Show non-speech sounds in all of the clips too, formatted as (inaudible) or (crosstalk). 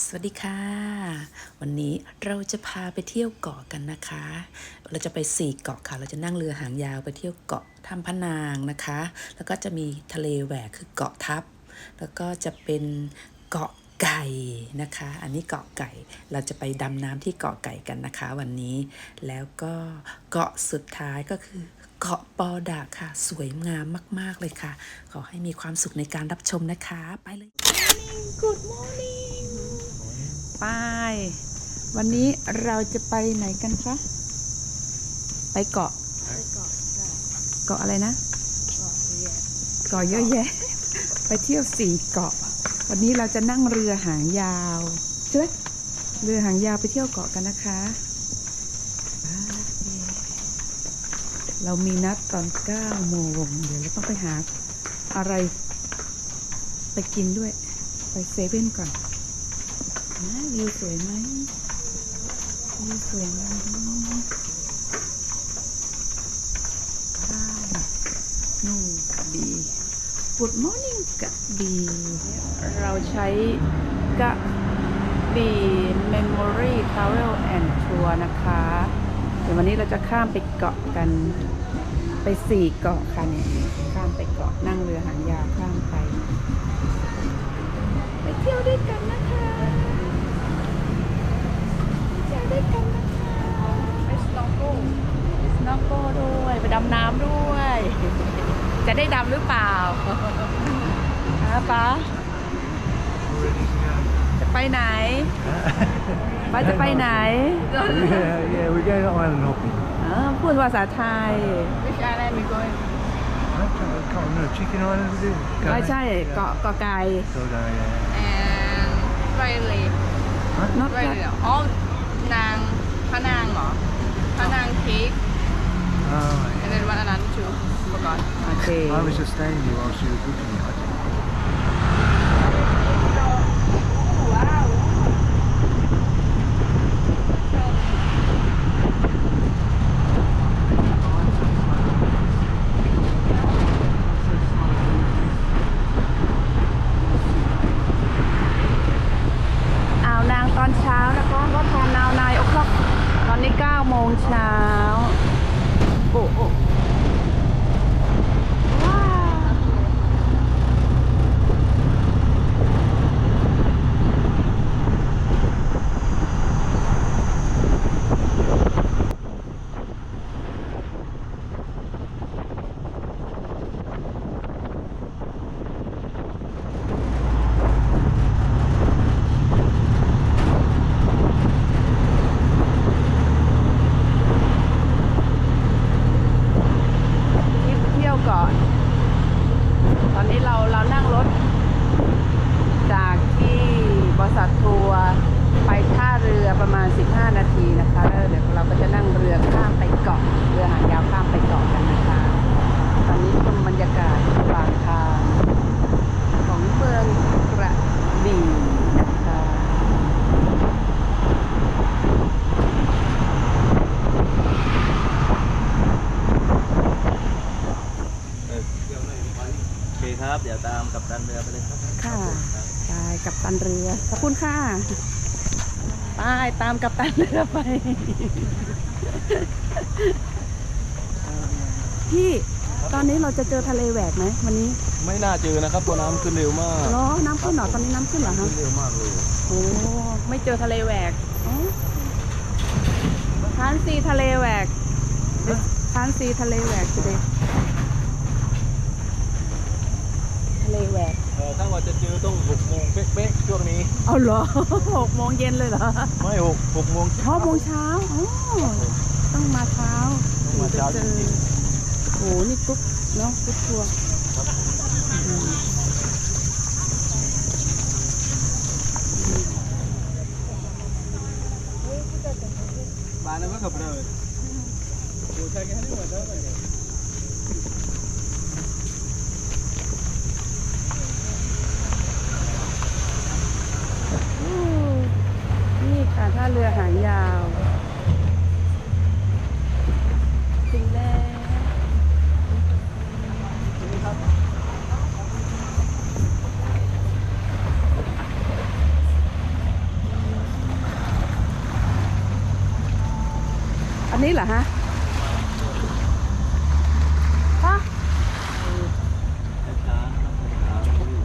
สวัสดีค่ะ วันนี้เราจะพาไปเที่ยวเกาะกันนะคะ เราจะไปสี่เกาะค่ะ เราจะนั่งเรือหางยาวไปเที่ยวเกาะถ้ำพะนางนะคะ แล้วก็จะมีทะเลแหวกคือเกาะทับ แล้วก็จะเป็นเกาะไก่นะคะ อันนี้เกาะไก่ เราจะไปดำน้ำที่เกาะไก่กันนะคะ วันนี้ แล้วก็เกาะสุดท้ายก็คือเกาะปอดาค่ะ สวยงามมาก ๆ เลยค่ะ ขอให้มีความสุขในการรับชมนะคะ ไปเลย Good morning ไป วันนี้เราจะไปไหนกันคะ ไปเกาะ เกาะอะไรนะ เกาะเยอะแยะ ไปเที่ยวสี่เกาะ วันนี้เราจะนั่งเรือหางยาวใช่ไหมเรือหางยาวไปเที่ยวเกาะกันนะคะไปเรามีนัดตอนเก้าโมงเดี๋ยวเราต้องไปหาอะไรไปกินด้วย ไปเซเว่นก่อน นะวิวสวยไหมวิวสวยไหมได้นู่นกระบี่ Good morning กระบี่เราใช้กระบี่ Memory Travel and Tour นะคะ เดี๋ยววันนี้เราจะข้ามไปเกาะกันไปสี่เกาะค่ะเนี่ยข้ามไปเกาะนั่งเรือหางยาวข้ามไป ไปเที่ยวด้วยกันนะคะเที่ยว ด้วยกันนะคะไปสโนว์โก้สโนว์โก้ด้วยไปดำน้ำด้วย จะได้ดำหรือเปล่าฮะป๊าจะไปไหนป๊าจะไปไหน yeah, yeah, we're going island hopping. อ๋อพูดภาษาไทย Which island we going? I can't, I can't remember. Chicken Island, is it? ไม่ใช่เกาะเกาะไก่ So, uh, yeah. And Riley. not Riley เหรออ๋อ นางพระนางเหรอพระนางเค้ก Oh, and then what another two forgot โอเค yeah. I was just staying here while she was booking it. I didn't. อ่าวนางตอนเช้านะคะว่าทานนาวนายโอคล็อกตอนนี้9โมงเช้า โอ้โอ้ว้าวทริปเที่ยวก่อน ตอนนี้เราเรานั่งรถ จากที่บริษัททัวร์ไปท่าเรือประมาณ 15 นาทีนะคะแล้วเดี๋ยวเราก็จะนั่งเรือข้ามไปเกาะ เรือหางยาวข้ามไปเกาะกันนะคะ ตอนนี้ชมบรรยากาศระหว่างทาง ของเมืองกระบี่นะคะ โอ เคครับ เดี๋ยวตามกับตันเรือไปเลยครับค่ะไปกับตันเรือ ขอบคุณค่ะไปตามกับตันเรือไป พี่ตอนนี้เราจะเจอทะเลแหวกไหมวันนี้ ไม่น่าเจอนะครับตัวน้ำขึ้นเร็วมากเหรอน้ำขึ้นเหรอตอนนี้น้ำขึ้นเหรอขึ้ฮะนเร็วมากเลยโอ้ไม่เจอทะเลแหวกอ๋อทานซีทะเลแหวกทานซีทะเลแหวกจะเด็ทะเลแหวก เออถ้าว่า จะเจอต้องหกโมงเป๊ะๆช่วงนี้ เอาเหรอ หกโมงเย็นเลยเหรอไม่หกหกโมงหกโมงเช้าอ๋อต้องมาเช้าต้องมาเช้าจถึงจะริงโอ้โหนี่ปุ๊บเนาะปุ๊บทัวร์อืมๆบ้านนั้นก็ขับเลยโอ้ใช่แค่นี้หมดแล้วเนี่ย อู้นี่ค่ะท่าเรือหางยาวถึงแล้ว นี้เหรอฮะฮะ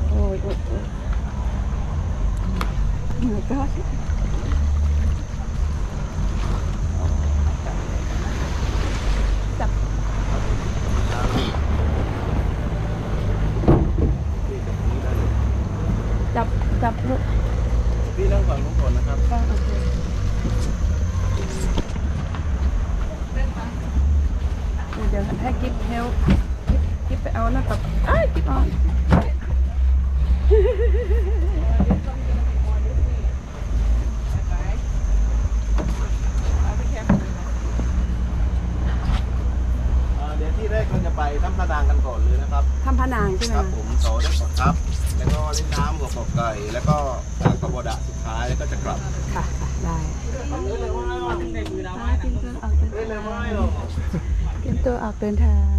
โอ้ยโอ้ยโอ้ย my god จับจับจับลูกพี่นั่งฝั่งนู้นก่อนนะครับ ก็โอเคเดี๋ยวให้กิฟเฮลกิฟไปเอาหน้าตับไอ้ยกิฟออนเดี๋ยวที่แรกเราจะไปถ้ำพระนางกันก่อนเลยนะครับ ทำพะนางใช่ไหมครับคะผมต่อด้วยเกาะทับ แล้วก็เล่นน้ำกับเกาะไก่ แล้วก็จากกระโบดะสุดท้ายแล้วก็จะกลับค่ะค่ะได้เตรียมตัวออกเดินเล่นเลยทางไม่หรอกเต รียมตัวออกเดินทาง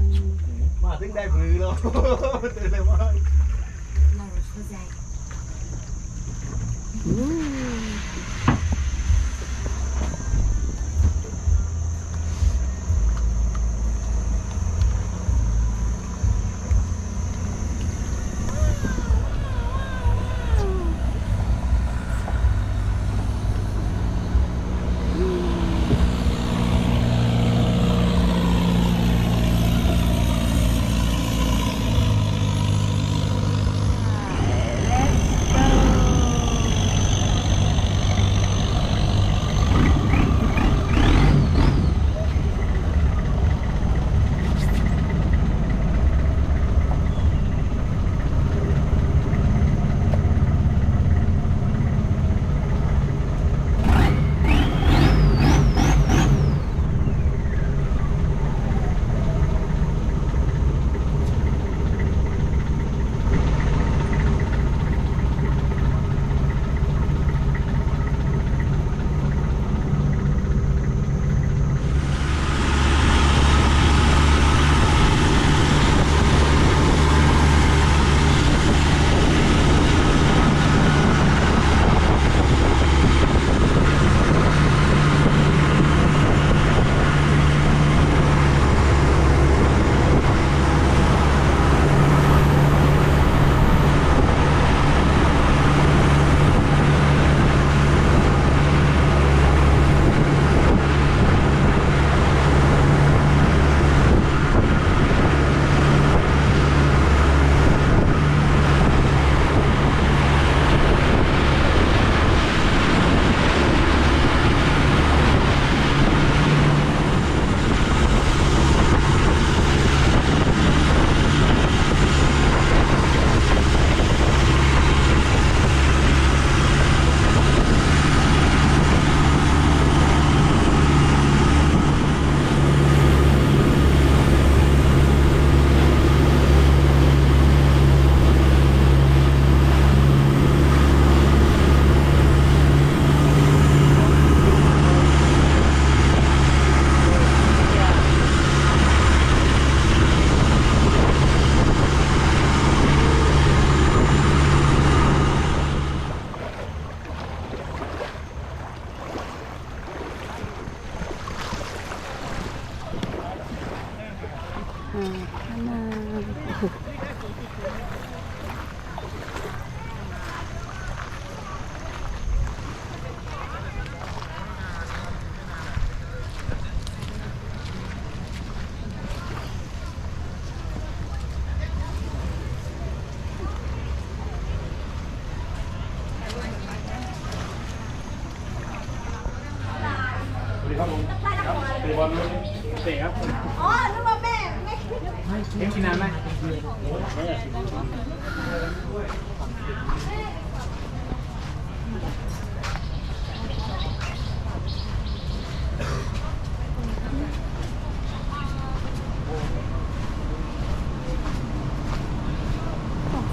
มาถึงได้ผือแล้วเล่นเลยไม่อู้อ่ บอลเตะครับอ๋อนึกว่าแม่ไม่เลี้ยงกินน้ำไหม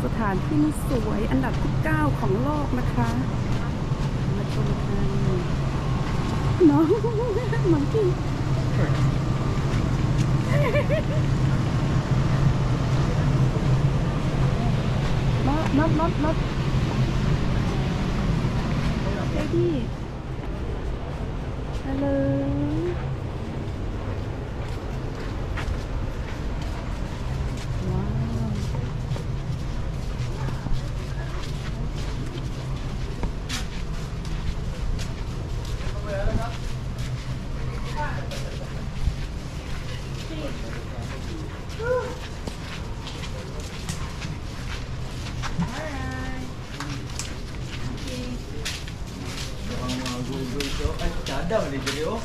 สถานที่นี้สวยอันดับที่ 9 ของโลกนะคะมาชมกันน้อง น้องกิน รถร Alright. Okay. Baka mga gulgul ko. Ay, tada, mali dito.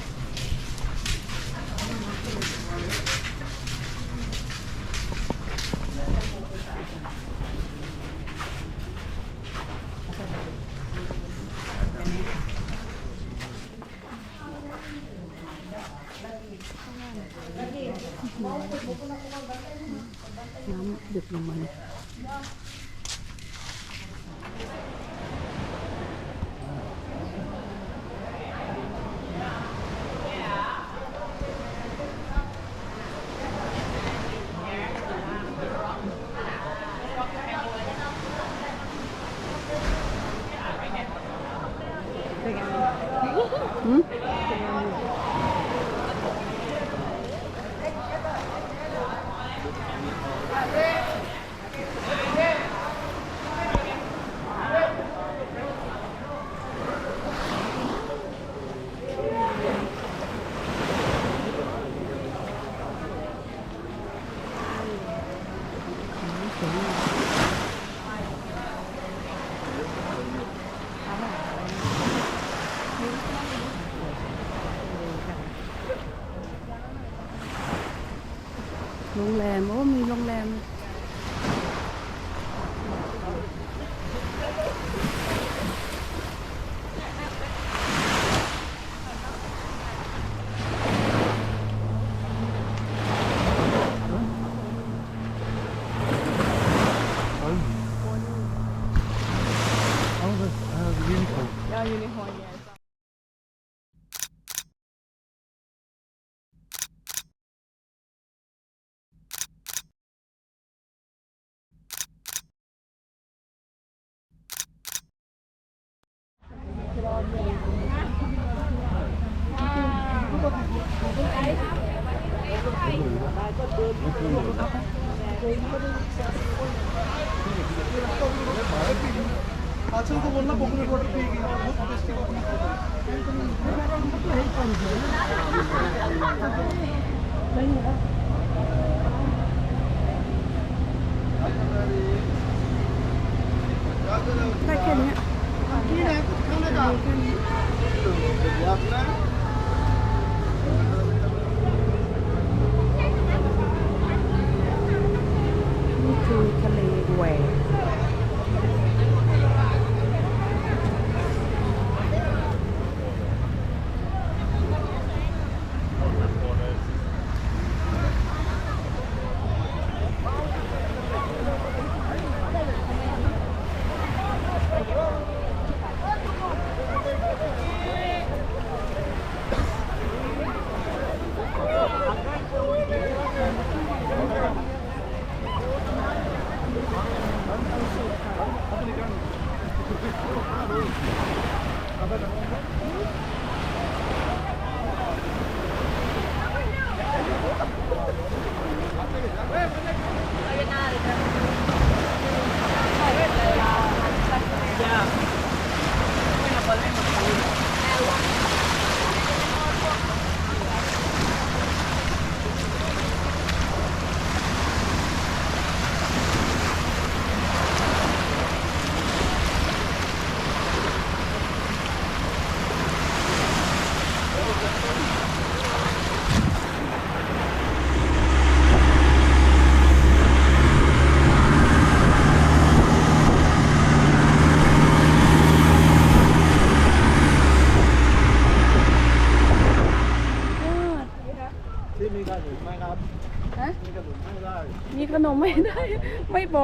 โ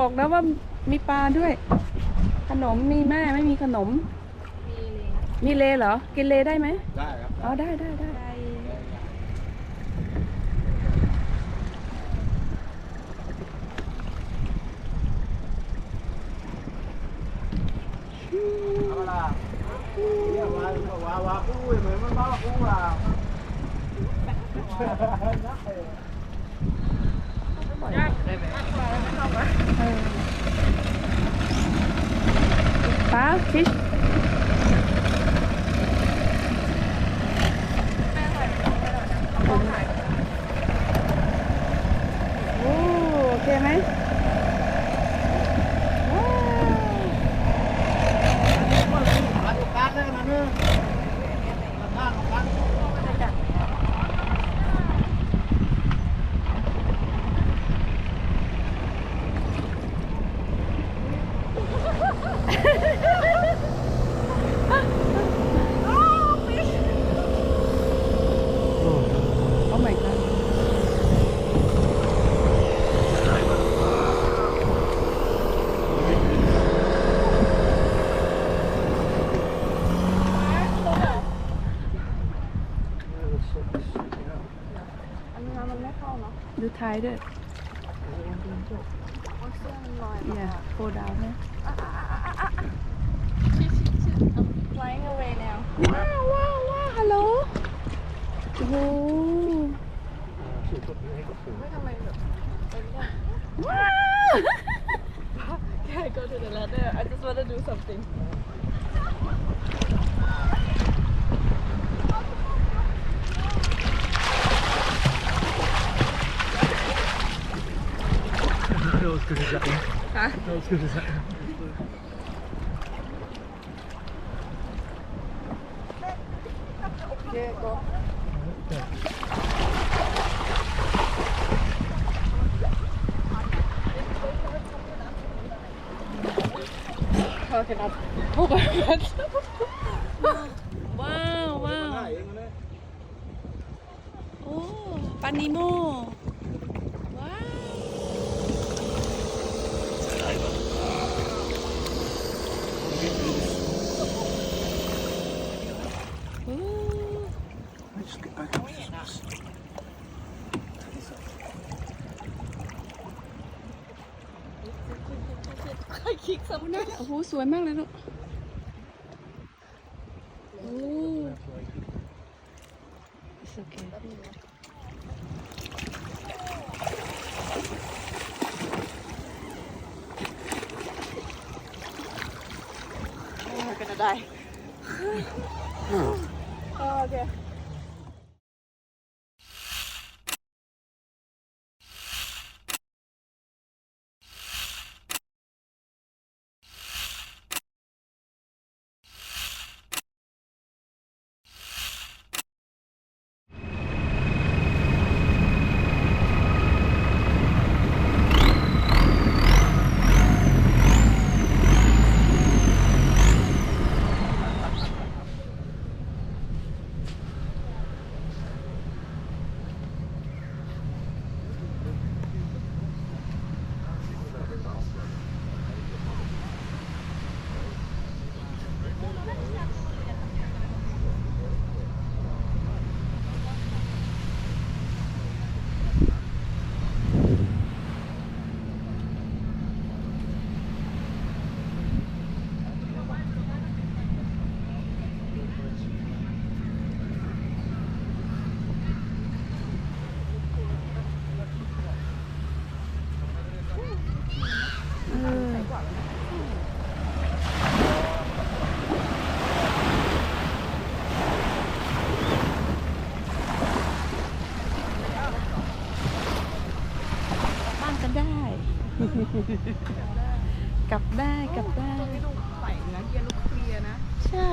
บอกนะว่ามีปลาด้วย ขนมมีแม่ไม่มีขนมมีเลเหรอ กินเลได้ไหมได้ครับอ๋อได้ได้ได้เอาล่ะเรียกว่าว่าว่าอู้เหมือนมันมาอู้ อะปลาฟิชโอเคไหม ท้ายด้วย yeah go down นะ flying away now ว้าวว้าวว้าวฮัลโหลโอ้โหว้าว Can (laughs) I go to the ladder I just want to do something That was good as that. Huh? That was good as that. Okay go I cannot hold my breath ว้าวว้าว โอ้ปานิโมว้าว โอ้ Let's get back up. คลิกซ้ำหน้าโอ้โหสวยมากเลยลูก กลับได้กลับได้ใส่นะเกียร์ลูกเคลียร์นะ ใช่